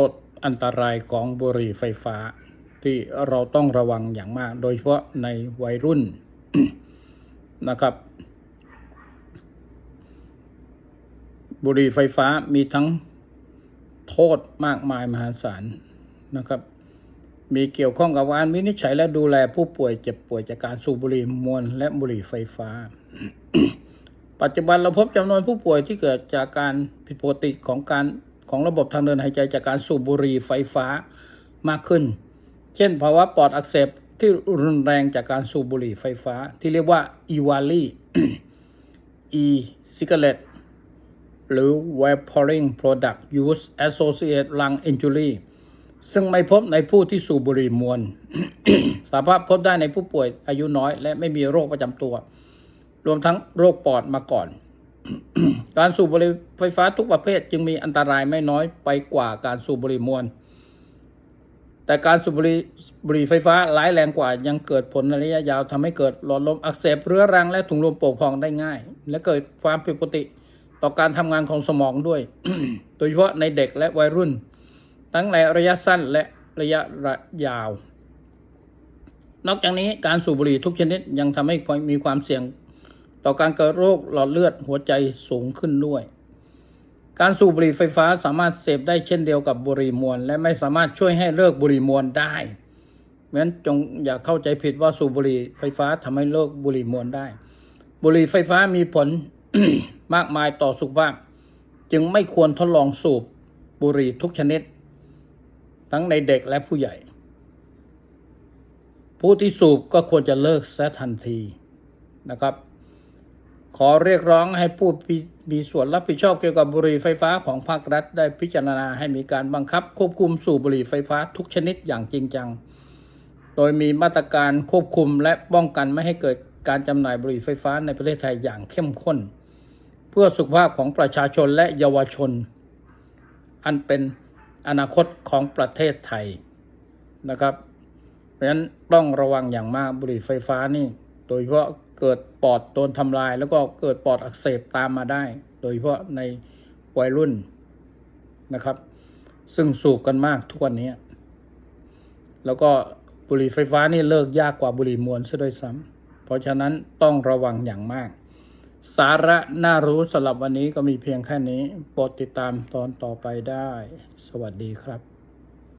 โทษอันตรายของบุหรี่ไฟฟ้า ที่เราต้องระวังอย่างมาก โดยเฉพาะในวัยรุ่นนะครับ บุหรี่ไฟฟ้ามีทั้งโทษมากมายมหาศาลนะครับ มีเกี่ยวข้องกับการวินิจฉัยและดูแลผู้ป่วยเจ็บป่วยจากการสูบบุหรี่มวลและบุหรี่ไฟฟ้า ปัจจุบันเราพบจำนวนผู้ป่วยที่เกิดจากการผิดปกติของการ ของระบบทางเดินหายใจจากการสูบบุหรี่ไฟฟ้ามากขึ้น เช่นภาวะปอดอักเสบที่รุนแรงจากการสูบบุหรี่ไฟฟ้า ที่เรียกว่า e-wali e-cigarette หรือ vaporing product use associated lung injury ซึ่งไม่พบในผู้ที่สูบบุหรี่มวล สามารถพบได้ในผู้ป่วยอายุน้อย และไม่มีโรคประจำตัว รวมทั้งโรคปอดมาก่อน การสูบบุหรี่ไฟฟ้าทุกประเภทจึงมีอันตรายไม่น้อยไปกว่าการสูบบุหรี่มวล แต่การสูบบุหรี่บุหรี่ไฟฟ้าร้ายแรงกว่ายังเกิดผลในระยะยาวทำให้เกิดหลอดลมอักเสบเรื้อรังและถุงลมโป่งพองได้ง่าย และเกิดความผิดปกติต่อการทำงานของสมองด้วย โดยเฉพาะในเด็กและวัยรุ่น ทั้งในระยะสั้นและระยะยาว นอกจากนี้การสูบบุหรี่ทุกชนิดยังทำให้มีความเสี่ยง ต่อการเกิดโรคหลอดเลือดหัวใจสูงขึ้นด้วย การสูบบุหรี่ไฟฟ้าสามารถเสพได้เช่นเดียวกับบุหรี่มวล และไม่สามารถช่วยให้เลิกบุหรี่มวลได้เพราะฉะนั้นจงอย่าเข้าใจผิดว่าสูบบุหรี่ไฟฟ้าทำให้เลิกบุหรี่มวลได้ บุหรี่ไฟฟ้ามีผลมากมายต่อสุขภาพ จึงไม่ควรทดลองสูบบุหรี่ทุกชนิด ทั้งในเด็กและผู้ใหญ่ ผู้ที่สูบก็ควรจะเลิกซะทันทีนะครับ ขอเรียกร้องให้ผู้มีส่วนรับผิดชอบเกี่ยวกับบุหรี่ไฟฟ้าของภาครัฐ ได้พิจารณาให้มีการบังคับ ควบคุมสูบบุหรี่ไฟฟ้าทุกชนิดอย่างจริงจัง โดยมีมาตรการควบคุมและป้องกันไม่ให้เกิดการจำหน่ายบุหรี่ไฟฟ้าในประเทศไทยอย่างเข้มข้น เพื่อสุขภาพของประชาชนและเยาวชน อันเป็นอนาคตของประเทศไทยนะครับ เพราะฉะนั้นต้องระวังอย่างมากบุหรี่ไฟฟ้านี่ โดยเฉพาะเกิดปอดโดนทำลาย แล้วก็เกิดปอดอักเสบตามมาได้ โดยเฉพาะในวัยรุ่นนะครับ ซึ่งสูบกันมากทุกวันนี้แล้วก็บุหรี่ไฟฟ้านี่เลิกยากกว่าบุหรี่มวลซะด้วยซ้ำเพราะฉะนั้นต้องระวังอย่างมาก สาระน่ารู้สำหรับวันนี้ก็มีเพียงแค่นี้โปรดติดตามตอนต่อไปได้ สวัสดีครับ